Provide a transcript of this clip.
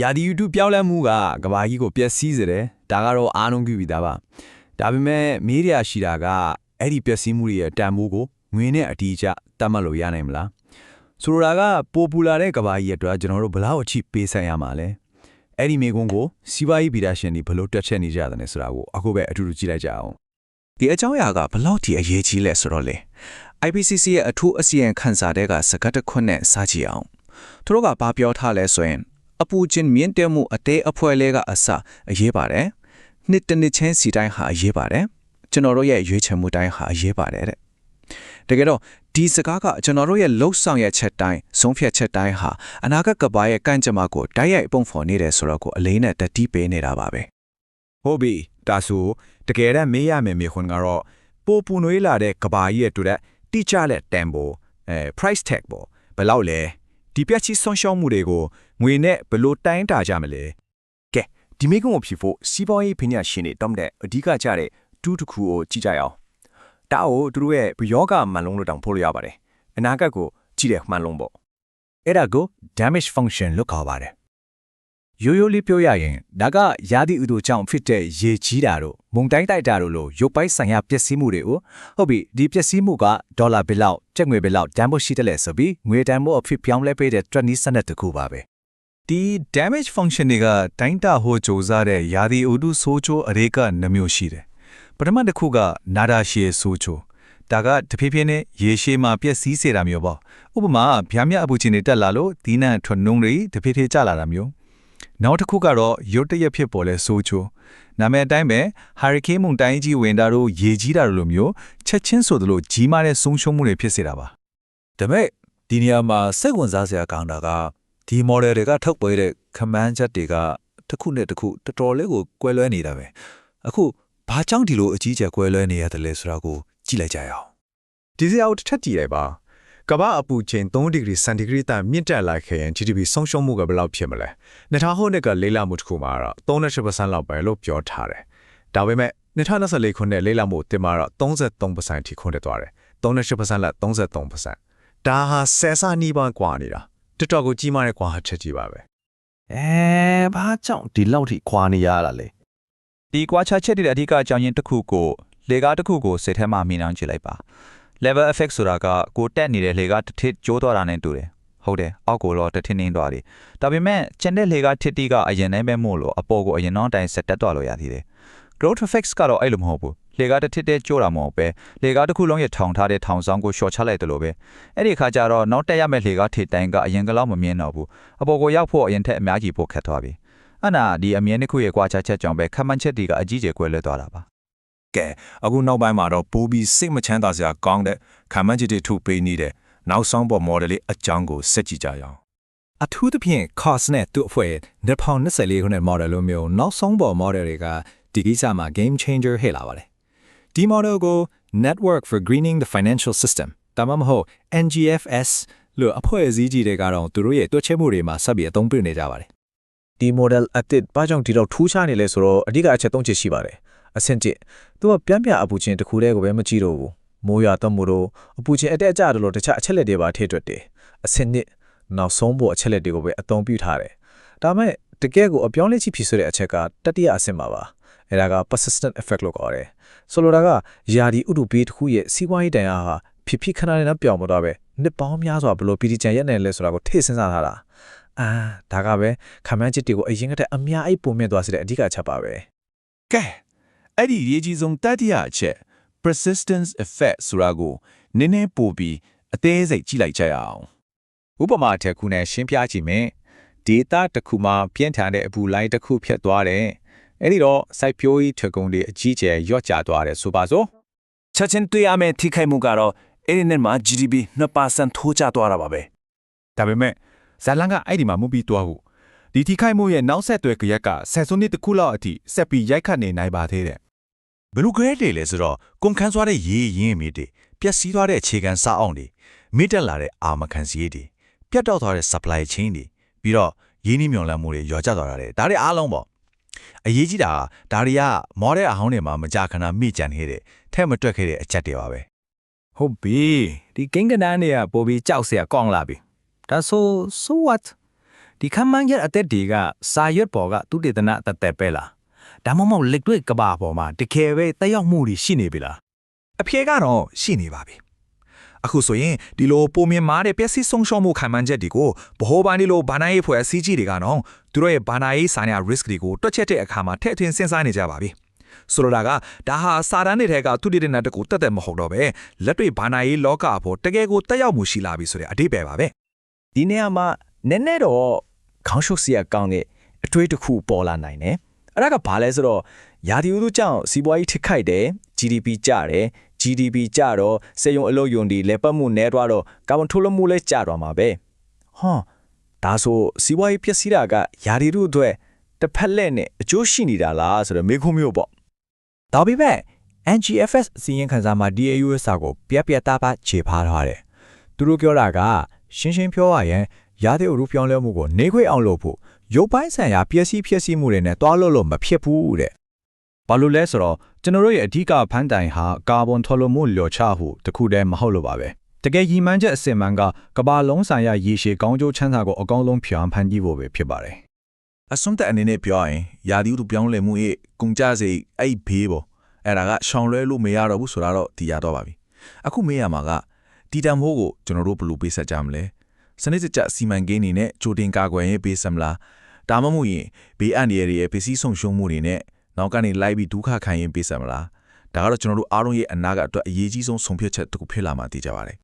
ရာသီဥတုပြောင်းလဲမှုကကဘာကြီးကိုပျက်စီးစေတယ်ဒါကတော့အားလုံးကြည့်ပြီးသားပါဒါပေမဲ့မေးရရှိတာကအဲ့ဒီပျက်စီးမှုတွေရဲ့တန်ဖိုးကိုငွေနဲ့အတီးကျတတ်မှတ်လို့ရနိုင်မလားဆိုလိုတာကပိုပူလာတဲ့ကဘာကြီးရဲ့အတွက်ကျွန်တော်တို့ဘယ်လောက်အထိပေးဆိုင်ရမှာလဲအဲ့ဒီမိကုန်းကိုစီးပွားရေးဗီဒါရှင်တွေဘယ်လိုတက်ချက်နေကြတယ်လဲဆိုတာကိုအခုပဲအထူးထူးကြည့်လိုက်ကြအောင်ဒီအကြောင်းအရာကဘလောက်ထိအရေးကြီးလဲဆိုတော့လေ IPCC ရဲ့အထူးအစီရင်ခံစာတဲ့ကစကားတစ်ခွန်းနဲ့စကြည့်အောင်သူတို့ကဘာပြောထားလဲဆိုရင် အပူချင်းမြင့်တက်မှုအသေးအဖွဲလေးကအစအရေးပါတယ်နှစ်တစ်နှစ်ချင်းစီတိုင်းဟာအရေးပါတယ်ကျွန်တော်တို့ရဲ့ရွေးချယ်မှုတိုင်းဟာအရေးပါတယ်တဲ့တကယ်တော့ဒီစကားကကျွန်တော်တို့ရဲ့လှုပ်ဆောင်ရဲ့ချက်တိုင်းဆုံးဖြတ်ချက်တိုင်းဟာအနာဂတ်ကဘာရဲ့ကန့်ကြမ္မာကိုတိုက်ရိုက်ပုံဖော်နေတယ်ဆိုတော့ကိုအလေးနဲ့တတိပေးနေတာပါပဲဟုတ်ပြီဒါဆိုတကယ်တမ်းမေးရမယ်မေခွန်းကတော့ပိုပူနွေးလာတဲ့ကဘာကြီးရဲ့တူတဲ့တိကျတဲ့တန်ဖိုးအဲ price tag ပေါ့ဘယ်လောက်လဲ ဒီပြက်ချီဆုံးရှုံးမှုတွေကိုငွေနဲ့ဘယ်လိုတိုင်းတာကြမလဲကဲဒီမိကုံကိုဖြစ်ဖို့စီးပွားရေးပညာရှင်တွေတောင်းတဲ့အဓိကကြတဲ့တူးတစ်ခုကိုကြည့်ကြရအောင်ဒါကိုသူတို့ရဲ့ဘယောဂမှန်လုံးလို့တောင်ဖို့လို့ရပါတယ်အနာဂတ်ကိုကြည့်တဲ့မှန်လုံးပေါ့အဲ့ဒါကို damage function လို့ခေါ်ပါတယ် ရိုးရိုးလေးပြောရရင်ဒါကယာတိဥတုကြောင့်ဖြစ်တဲ့ရေကြီးတာတို့မုန်တိုင်းတိုက်တာတို့လိုရုပ်ပိုင်းဆိုင်ရာပျက်စီးမှုတွေကိုဟုတ်ပြီဒီပျက်စီးမှုကဒေါ်လာဘယ်လောက်ကျပ်ငွေဘယ်လောက်တန်ဖိုးရှိတယ်လဲဆိုပြီးငွေတန်ဖိုးအဖြစ်ပြောင်းလဲပေးတဲ့ trend စနစ်တစ်ခုပါပဲဒီ damage function တွေကတိုင်းတာဟိုစ조사တဲ့ယာဒီဥတုဆိုးချိုးအရေးကနှမျိုးရှိတယ်ပထမတစ်ခုကနာဒါရှည်ဆိုးချိုးဒါကတဖြည်းဖြည်းနဲ့ရေရှည်မှာပျက်စီးစေတာမျိုးပေါ့ဥပမာဗျာမြအပူချင်းတွေတက်လာလို့ဒီနံထွန်းနှုံးတွေတဖြည်းဖြည်းကျလာတာမျိုး နောက်တစ်ခုကတော့ရုတ်တရက်ဖြစ်ပေါ်လဲဆိုးချိုးနာမည်အတိုင်းပဲ hurricane မုန်တိုင်းကြီးဝင်တာတို့ရေကြီးတာတို့လိုမျိုးချက်ချင်းဆိုသလိုကြီးမားတဲ့ဆုံးရှုံးမှုတွေဖြစ်စေတာပါဒါပေမဲ့ဒီနေရာမှာစိတ်ဝင်စားစရာကောင်းတာကဒီ model တွေကထုတ်ပေးတဲ့ command ချက်တွေကတစ်ခုနဲ့တစ်ခုတော်တော်လေးကိုကွဲလွဲနေတာပဲအခုဘာကြောင့်ဒီလိုအကြီးကျယ်ကွဲလွဲနေရတယ်လဲဆိုတာကိုကြည့်လိုက်ကြရအောင်ဒီစရာကိုတစ်ထပ်ကြည့်လိုက်ပါ ကမ္ဘာအပူချိန်3ဒီဂရီစင်တီဂရီတန်မြင့်တက်လာခဲ့ရင် GDP ဆုံးရှုံးမှုကဘယ်လောက်ဖြစ်မလဲ2000ခုနှစ်ကလေးလာမှုတစ်ခုမှာတော့38%လောက်ပဲလို့ပြောထားတယ်ဒါပေမဲ့2024ခုနှစ်လေးလာမှုတင်မှာတော့33%ထိခွန်တက်သွားတယ်38%လက်33%ဒါဟာဆယ်ဆနီးပါးกว่าနေတာတော်တော်ကိုကြီးမားတဲ့กว่าဟာချက်ကြီးပါပဲ အဲဘာကြောင့်ဒီလောက်ထိခွာနေရတာလဲ ဒီကွာခြားချက်တွေရဲ့အဓိကအကြောင်းရင်းတစ်ခုကိုလေကားတစ်ခုကိုစိတ်ထဲမှာမြင်အောင်ကြည့်လိုက်ပါ level effect ဆိုတာကကိုတက်နေတဲ့လေကားတစ်ထစ်ကျိုးသွားတာနဲ့တူတယ်ဟုတ်တယ်အောက်ကိုတော့တစ်ထစ်နှင်းသွားတယ်ဒါပေမဲ့ကျန်တဲ့လေကားထစ်တီကအရင်နဲ့ပဲမို့လို့အပေါ်ကိုအရင်တော့တိုင်းဆက်တက်သွားလို့ရသေးတယ် growth effects ကတော့အဲ့လိုမဟုတ်ဘူးလေကားတစ်ထစ်တဲ့ကျိုးတာမဟုတ်ပဲလေကားတစ်ခုလုံးရဲ့ထောင်ထားတဲ့ထောင်ဆောင်ကိုရှော့ချလိုက်တယ်လို့ပဲအဲ့ဒီခါကျတော့နောက်တက်ရမယ့်လေကားထစ်တိုင်းကအရင်ကလောက်မမြင်တော့ဘူးအပေါ်ကိုရောက်ဖို့အရင်ထက်အများကြီးပိုခက်သွားပြီအဲ့နာဒီအမြင်တစ်ခုရဲ့ကွာခြားချက်ကြောင့်ပဲခက်မှန်းချက်တွေကအကြီးကျယ်ကွဲလွဲသွားတာပါ ကဲအခုနောက်ပိုင်းမှာတော့ပိုးပြီးစိတ်မချမ်းသာစရာကောင်းတဲ့ခံမှန်းချက်တွေထုတ်ပေးနေတဲ့နောက်ဆုံးပေါ် model လေးအကြောင်းကိုစက်ကြည့်ကြရအောင်အထူးသဖြင့် cost နဲ့သူ့အဖွဲ့2024ခုနှစ် model လိုမျိုးနောက်ဆုံးပေါ် model တွေကဒီကိစ္စမှာ game changer ဟဲ့လာပါတယ်ဒီ model ကို network for greening the financial system ဒါမှမဟုတ် NGFS လို့အဖွဲ့အစည်းကြီးတွေကတော့သူတို့ရဲ့တွက်ချက်မှုတွေမှာဆက်ပြီးအသုံးပြုနေကြပါတယ်ဒီ model အသစ်ဘာကြောင့်ဒီတော့ထူးခြားနေလဲဆိုတော့အဓိကအချက်၃ချက်ရှိပါတယ် အဆင့်1သူကပြန်ပြအပူချင်းတစ်ခုတည်းကိုပဲမကြည့်တော့ဘူးမိုးရွာတော့မို့လို့အပူချင်းအတက်အကျတော့လို့တခြားအချက်လက်တွေပါထည့်တွက်တယ်အဆင့်2နောက်ဆုံးပေါ်အချက်လက်တွေကိုပဲအသုံးပြုထားတယ်ဒါမဲ့တကယ်ကိုအပြောင်းလဲချိဖြစ်ဆိုတဲ့အချက်ကတတိယအဆင့်ပါပါအဲဒါက persistent effect လို့ခေါ်တယ်ဆိုလိုတာကယာဒီဥတုဘေးတစ်ခုရဲ့စီးပွားရေးတန်အားဟာဖြစ်ဖြစ်ခဏနဲ့ပြောင်းမတော့ပဲနှစ်ပေါင်းများစွာဘလို့ပီတီချန်ရက်နေလဲဆိုတာကိုထည့်စဉ်းစားထားတာအာဒါကပဲခံမှန်းချက်တွေကိုအရင်ကတည်းကအများအိပ်ပုံမြင့်သွားစေတဲ့အဓိကအချက်ပါပဲကဲ အဲ့ဒီရေးကြီးဆုံးတတိယအချက် persistence effect ဆိုတာကိုနည်းနည်းပို့ပြီးအသေးစိတ်ကြည့်လိုက်ကြရအောင်ဥပမာတစ်ခုနဲ့ရှင်းပြကြည့်မယ်ဒေတာတစ်ခုမှာပြင်းထန်တဲ့အပူလိုင်းတစ်ခုဖြတ်သွားတယ်အဲ့ဒီတော့စိုက်ပျိုးရေးထွေကုန်တွေအကြီးကျယ်ရော့ကျသွားတယ်ဆိုပါစို့ချက်ချင်းတွေ့ရမယ့်ထိခိုက်မှုကတော့အဲ့ဒီနဲ့မှာ GDP 2%ထိုးကျသွားတာပါပဲဒါပေမဲ့ဇာလန်ကအဲ့ဒီမှာမှုပြီးသွားဟုဒီထိခိုက်မှုရဲ့နောက်ဆက်တွဲကြရက်ကဆယ်စုနှစ်တစ်ခုလောက်အထိဆက်ပြီးရိုက်ခတ်နေနိုင်ပါသေးတယ် ဘယ်လိုကြဲလေလဲဆိုတော့ကုန်ခန်းသွားတဲ့ရေရင်းမြစ်တွေပျက်စီးသွားတဲ့အခြေခံစာအောင်တွေမိတက်လာတဲ့အာမခံစည်းတွေပြတ်တောက်သွားတဲ့ supply chain တွေပြီးတော့ရင်းနှီးမြှုပ်နှံမှုတွေရောကျသွားတာတွေဒါတွေအားလုံးပေါ့အရေးကြီးတာကဒါတွေက model အဟောင်းတွေမှာမကြခဏမိကြံခဲ့တဲ့ထဲမတွက်ခဲ့တဲ့အချက်တွေပါပဲဟုတ်ပြီဒီကိန်းကနန်းတွေကပိုပြီးကြောက်စရာကောင်းလာပြီဒါဆို so what ဒီခမ်းမန်းချက်အသက်တွေကစာရွက်ပေါ်ကသူတေသနအသက်သက်ပဲလား ဒါမှမဟုတ်လက်တွေ့ကဘာပေါ်မှာတကယ်ပဲတက်ရောက်မှုတွေရှိနေပြီလားအဖြေကတော့ရှိနေပါပြီအခုဆိုရင်ဒီလိုပုံမြင်မာတဲ့ပျက်စီးဆုံးရှုံးမှုခံမှန်းချက်တွေကိုဗဟိုဘဏ်ဒီလိုဘာနာရေးဖွဲ့အစည်းကြီးတွေကတော့သူတို့ရဲ့ဘာနာရေးဆိုင်ရာ risk တွေကိုတွက်ချက်တဲ့အခါမှာထည့်သွင်းစဉ်းစားနေကြပါပြီဆိုလိုတာကဒါဟာစာတန်းတွေထဲကသူတည်တဲ့နတ်တကူတက်တက်မဟုတ်တော့ပဲလက်တွေ့ဘာနာရေးလောကအဖို့တကယ်ကိုတက်ရောက်မှုရှိလာပြီဆိုတဲ့အဓိပ္ပာယ်ပါပဲဒီနေရာမှာနည်းနည်းတော့ခေါင်းရှုပ်စရာကောင်းတဲ့အထွေးတစ်ခုပေါ်လာနိုင်တယ် အဲ့ဒါကဘာလဲဆိုတော့ယာဒီဥတုကြောင့်စီးပွားရေးထိခိုက်တယ် GDP ကျတယ် GDP ကျတော့စေယုံအလုပ်ယုံဒီလဲပတ်မှုနဲသွားတော့ကာဗွန်ထုတ်လွှတ်မှုလည်းကျသွားမှာပဲဟောဒါဆိုစီးပွားရေးပျက်စီးတာကယာဒီဥတုအတွက်တစ်ဖက်လက်နဲ့အကျိုးရှိနေတာလားဆိုတော့မေးခွန်းမျိုးပေါ့ဒါပေမဲ့ NGFS စီရင်ခံစာမှာ DAUS စာကိုပြက်ပြက်သားသားခြေဖားထားတယ်။သူတို့ပြောတာကရှင်းရှင်းပြောရရင်ရာသီဥတုပြောင်းလဲမှုကိုနေခွေအောင်လုပ်ဖို့ ရုပ်ပိုင်းဆိုင်ရာပျက်စီးဖြစ်စီမှုတွေနဲ့တွားလို့လို့မဖြစ်ဘူးတဲ့။ဘာလို့လဲဆိုတော့ကျွန်တော်တို့ရဲ့အဓိကဖန်တိုင်ဟာကာဗွန်ထုတ်လွှတ်မှုလျော့ချမှုတစ်ခုတည်းမဟုတ်လို့ပါပဲ။တကယ်ရည်မှန်းချက်အစစ်မှန်ကကမ္ဘာလုံးဆိုင်ရာရေရှည်ကောင်းကျိုးချမ်းသာကိုအကောင်းဆုံးဖြေအောင်ဖန်တီးဖို့ပဲဖြစ်ပါတယ်။အစွန်းတက်အနေနဲ့ပြောရင်ယာဒီဥတုပြောင်းလဲမှုရဲ့ကုန်ကြစိတ်အဲ့ဘေးပေါ့အဲ့ဒါကရှောင်လွဲလို့မရတော့ဘူးဆိုတာတော့ဒီရတော့ပါပြီအခုမေးရမှာကတီတမ်မိုးကိုကျွန်တော်တို့ဘယ်လိုပေးဆက်ကြမလဲစနစ်တကျစီမံကိန်းနေနဲ့ကြိုတင်ကာကွယ်ရေးပေးစမလား ဒါမှမဟုတ်ရင်ဘေးအန္တရာယ်တွေရဲ့ပစ္စည်းဆုံးရှုံးမှုတွေနဲ့နောက်ကနေလိုက်ပြီးဒုက္ခခံရင်ပေးစမလားဒါကတော့ကျွန်တော်တို့အားလုံးရဲ့အနာဂတ်အတွက်အရေးကြီးဆုံးဆုံးဖြတ်ချက်တစ်ခုဖြစ်လာမှသိကြပါတယ်